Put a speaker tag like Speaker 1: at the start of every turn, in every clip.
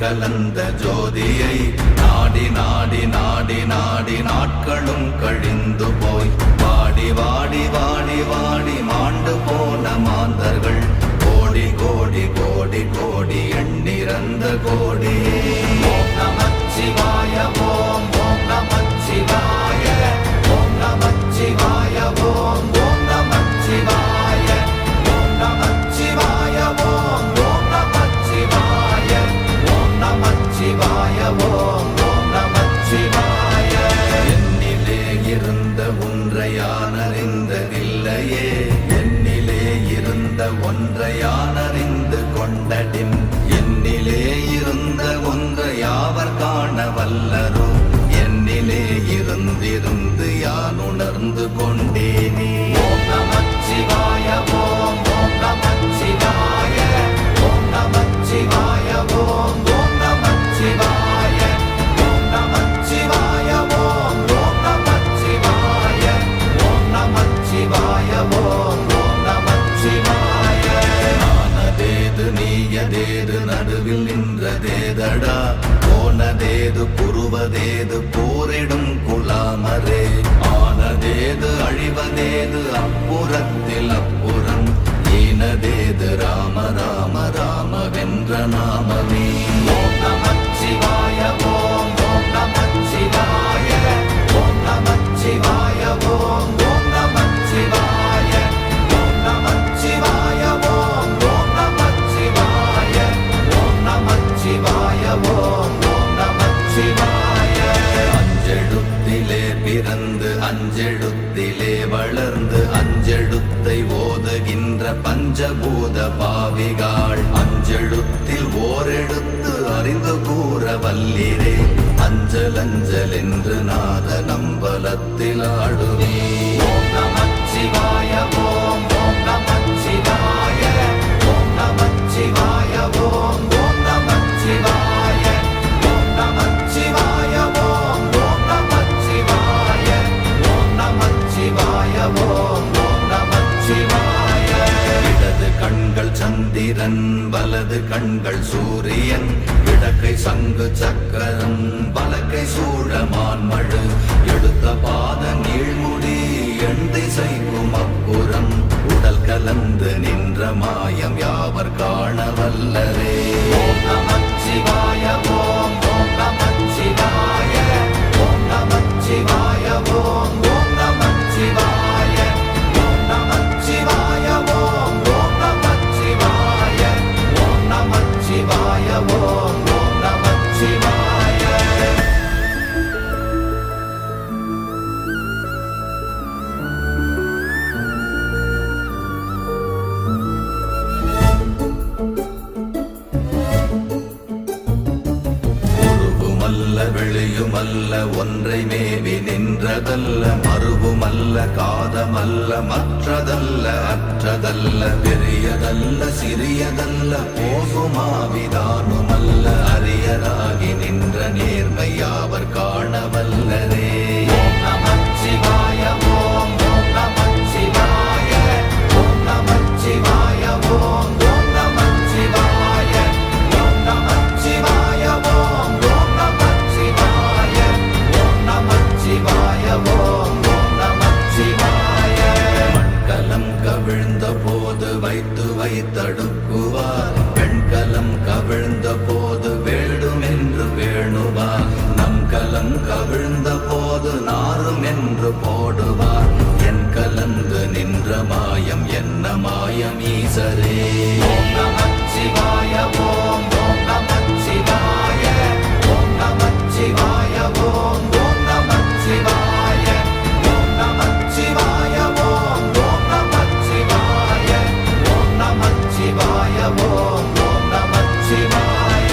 Speaker 1: கலந்த ஜோதியை நாடி நாடி நாடி நாடி நாட்களும் கழிந்து போய். வாடி வாடி வாடி வாடி மாண்டு போன மாந்தர்கள். கோடி கோடி கோடி கோடி எண்ணிறந்த கோடி. நமச்சிவாய ஓம் ஓம் நமச்சிவாய ஓம் நமச்சிவாய ஏது போரிடும் குலாமரே. the Buddha கண்கள் சூரியன் இடக்கை சங்கு சக்கரம் வலக்கை சூழமான்மழு எடுத்த பாத நீழ்முடி எண் திசைக்கும் அப்புறம் உடல் கலந்து நின்ற மாயம் யாவர் காண வல்லரே? ஓம் காதமல்ல மற்றதல்ல அற்றதல்ல பெரியதல்ல சிறியதல்ல போகுமாவிதானுமல்ல கவிழ்ந்த போது நாரும் என்று போடுவார். என் கலந்து நின்ற மாயம் என்ன மாயம் ஈசரே? ஓம் நமச்சிவாய ஓம் ஓம் நமச்சிவாய ஓம் நமச்சிவாய ஓம் ஓம் நமச்சிவாய ஓம் நமச்சிவாய ஓம் ஓம் நமச்சிவாய ஓம் நமச்சிவாய ஓம் ஓம் நமச்சிவாய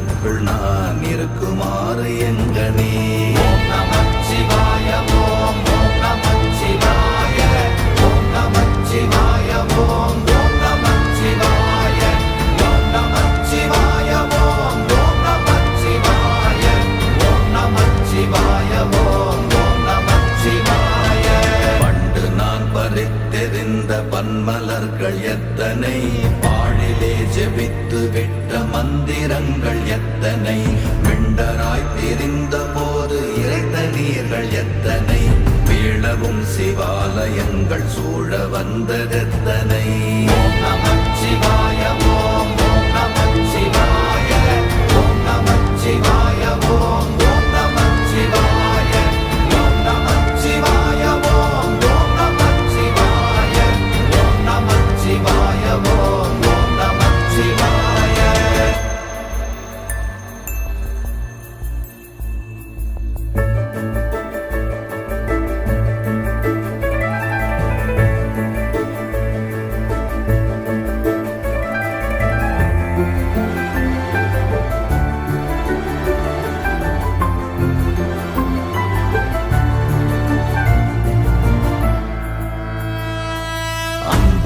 Speaker 1: உனக்குள் நான் இருக்குமாறு எங்கனே மந்திரங்கள் எத்தனை? மிண்டராய் தெரிந்த போது இறைத்த நீர்கள் எத்தனை? வீழவும் சிவாலயங்கள் சூழ வந்ததெத்தனை ஓம் நமச்சிவாய ஓம் ஓம் நமச்சிவாய ஓம் நமச்சிவாய ஓம்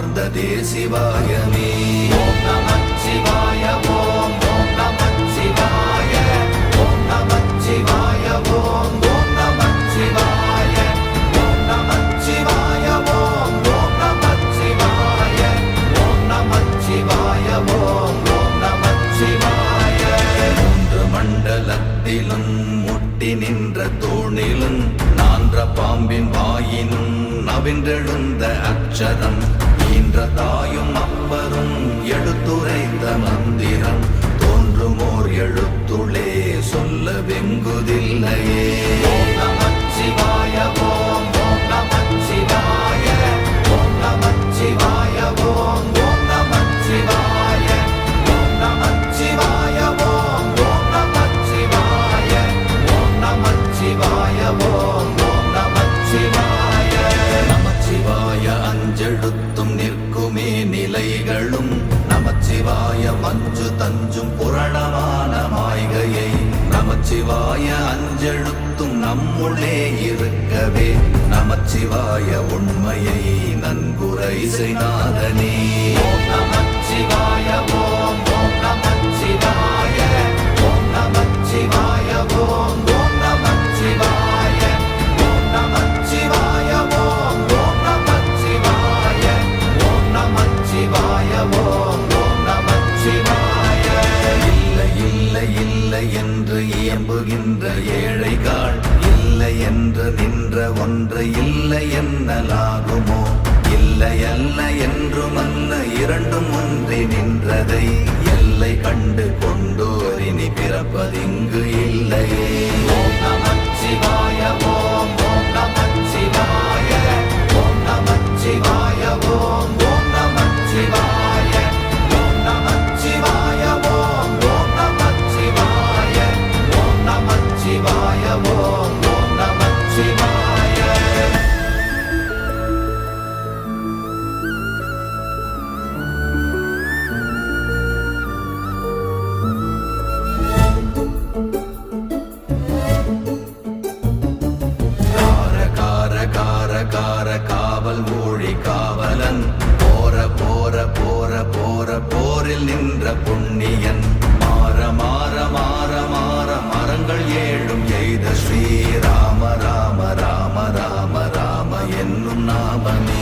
Speaker 1: அவ்வுமாய் சிவாயமே ஓம் நம சிவாய ஓம் ஓம் நம சிவாய. ஓம் நம சிவாய ஓம் ஓம் நம சிவாய. ஓம் நம சிவாய ஓம் ஓம் நம சிவாய. ஓம் நம சிவாய ஓம் ஓம் நம சிவாய. மூன்று மண்டலத்திலும் முட்டி நின்ற தோணிலும் நான்ற பாம்பின் வாயினும் நவின்றெழுந்த அச்சரம் ஈன்ற தாயும் அப்பரும் எடுத்துரைந்த மந்திரம் தோன்றுமோர் எழுத்துளே சொல்ல வெங்குதில்லையே நமச்சிவாய உண்மையை நன்குரை செய்நாதனே கண்டு கொண்டோரினி பிறப்பதிங்கு నిన్ను నామమే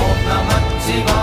Speaker 1: ఓ నమ శివ.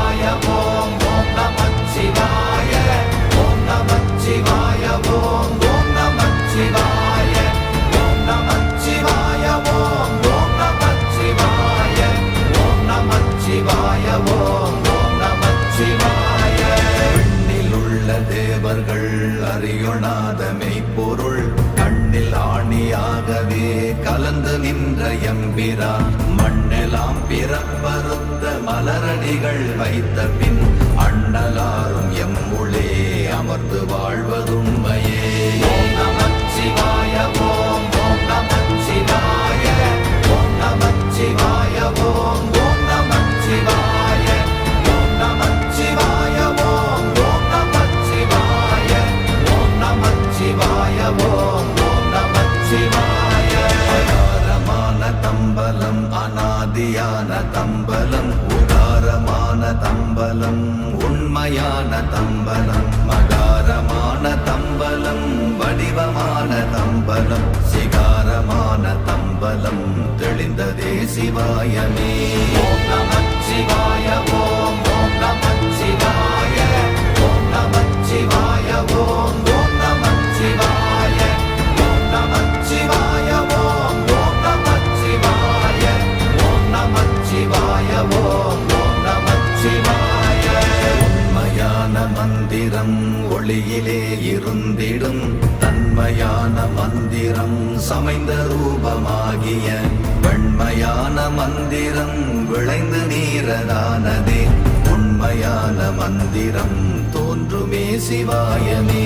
Speaker 1: கலந்து நின்ற எம்பிரா மண்ணெலாம் பிறப்பறுத்த மலரடிகள் வைத்த பின் அண்ணலாரும் எம்முளே அமர்ந்து வாழ்வதுண்மையே. ஓம் நமச்சிவாய ஓம் ஓம் நமச்சிவாய ஓம் நமச்சிவாய ஓம் ஓம் நமச்சிவாய ஓம் நமச்சிவாய ஓம் ஓம் நமச்சிவாய ஓம் நமச்சிவாய ஓம் தம்பலம் உண்மையான தம்பலம் மகாரமான தம்பலம் வடிவமான தம்பலம் சிகாரமான தம்பலம் தெளிந்ததே சிவாயமே. ஓம் நமச்சிவாய ஓம் ஓம் நமச்சிவாய ஓம் சமைந்த ரூபமாகிய வெண்மையான மந்திரம் விளைந்து நீரதானதே. உண்மையான மந்திரம் தோன்றுமே சிவாயமே.